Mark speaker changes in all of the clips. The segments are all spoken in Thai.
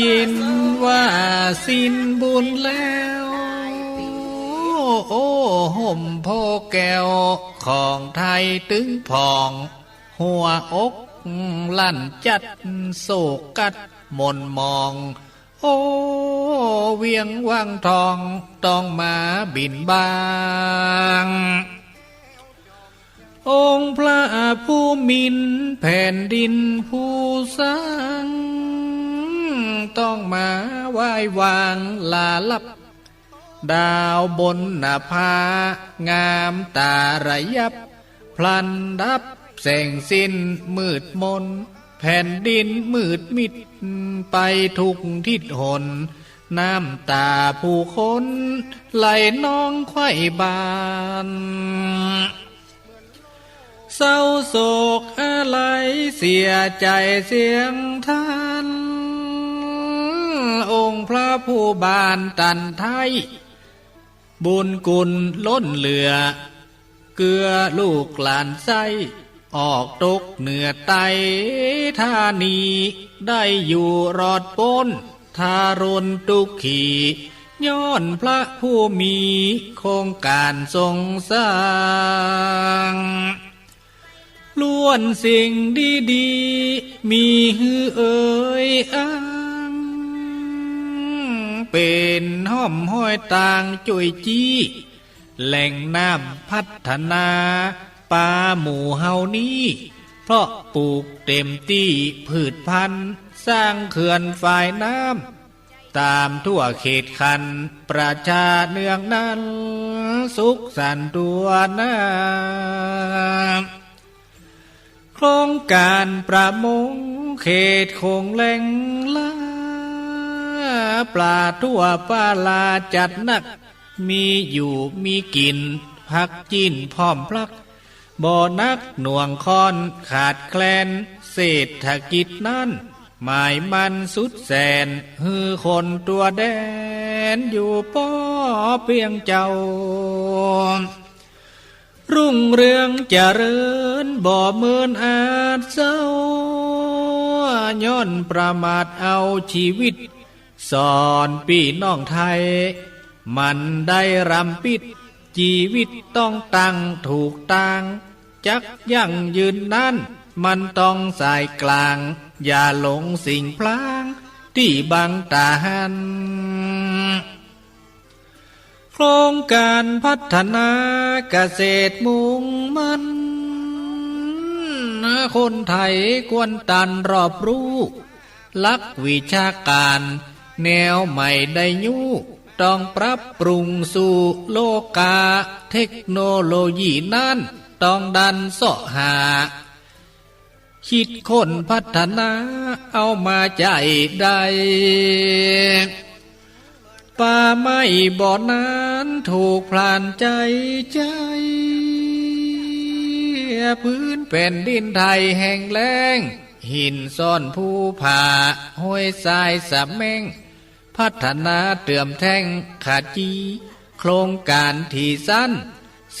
Speaker 1: ยินว่าสิ้นบุญแล้ว โอ้ห่มโพแก้วของไทยตึงพอง หัวอกลั่นจัดโศกกัดมนมอง โอ้เวียงวังทองต้องมาบินบาง องค์พระผู้มินแผ่นดินผู้สร้าง ต้องมาไหว้วางลาลับ ดาวบนหน้าผางามตาระยับ พลันดับแสงสิ้นมืดมน แผ่นดินมืดมิดไปทุกทิศหน น้ำตาผู้คนไหลน้องไข่บานเศร้าโศกอะไรเสียใจเสียงท่า องค์พระผู้บานตันไทย บุญกุลล้นเหลือ เกลือลูกหลานไส้ออกตกเหนือไตธานีได้อยู่รอดพ้นทารุณตุกขีย้อนพระผู้มีโครงการทรงสร้างล้วนสิ่งดี ๆ มีฮือเอ่ยอ้า เป็นห้อมห้อยต่างจุยจี้ แหล่งน้ำพัฒนาป่าหมู่เฮานี้ เพราะปลูกเต็มที่พืชพันธุ์สร้างเขื่อนฝ่ายน้ำตามทั่วเขตคันประชาเนืองนั้น สุขสันตัวน้าโครงการประมงเขตคงแหล่งลา ปลาทั่วปลาลาจัดนัก มีอยู่มีกิน พักจินพร้อมพลักบ่อนักหน่วงคอนขาดแคลน เศรษฐกิจนั้นหมายมันสุดแสนฮือคนตัวแดนอยู่ป้อเพียงเจ้า รุ่งเรืองเจริญบ่เมินอาจเศร้าย้อนประมาทเอาชีวิต สอนพี่น้องไทย มันได้รำปิดชีวิตต้องตั้งถูกตังจักยั่งยืนนั้น มันต้องสายกลาง อย่าหลงสิ่งพลาง ที่บังตาหัน โครงการพัฒนาเกษตรมุ่งมันคนไทยควรตันรอบรู้ลักวิชาการ แนวใหม่ได้ยูต้องปรับปรุงสู่โลกา เทคโนโลยีนั้น ต้องดันเสาะหา คิดคนพัฒนาเอามาใจได้ป่าไม้บ่อนั้นถูกพลานใจใจพื้นแผ่นดินไทยแห่งแล้ง หินซ่อนผู้ผ่าห้วยทรายสับแมง พัฒนาเตื่อมแท่งขาดจี โครงการที่สั้น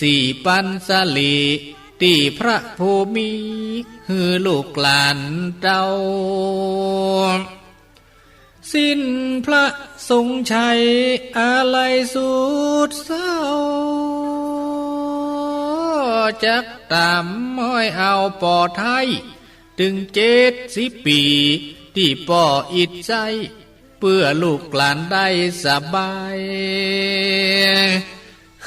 Speaker 1: สี่ปันสลีตีพระภูมิฮือลูกหลานเจ้า สิ้นพระทรงชัยอะไรสุดเศร้าจักตามม้อยเอาปอไทย ถึงเจ็ดสิบปี ที่ป่ออิดใจ เพื่อลูกหลานได้สบาย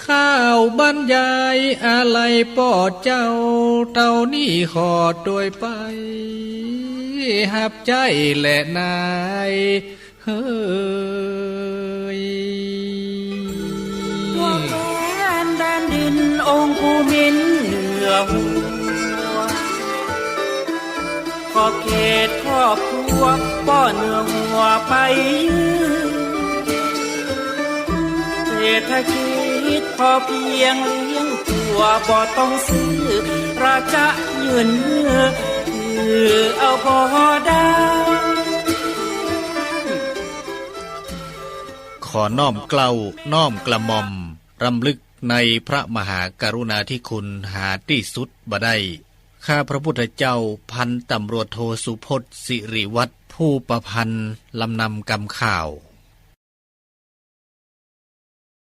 Speaker 1: ข้าวบรรยายอะไรป่อเจ้าเท่านี้ขอโดยไป หับใจและนายเฮ้ย
Speaker 2: ทั่วแคว้นแดนดินองค์ภูมินเหนือหั อบเขตครอบครัวป้อเนื้อหัวไปยืนเศรษฐกิจพอเพียงเลี้ยงตัวบ่ต้องซื้อราชะยืนเมือคือเอาพอได้
Speaker 1: ขอน้อมเกล้าน้อมกระหม่อม รำลึกในพระมหากรุณาธิคุณหาที่สุดบ่ได้ ข้าพระพุทธเจ้าพันตำรวจโทสุพจน์สิริวัตรผู้ประพันธ์ลำนำกำข่าว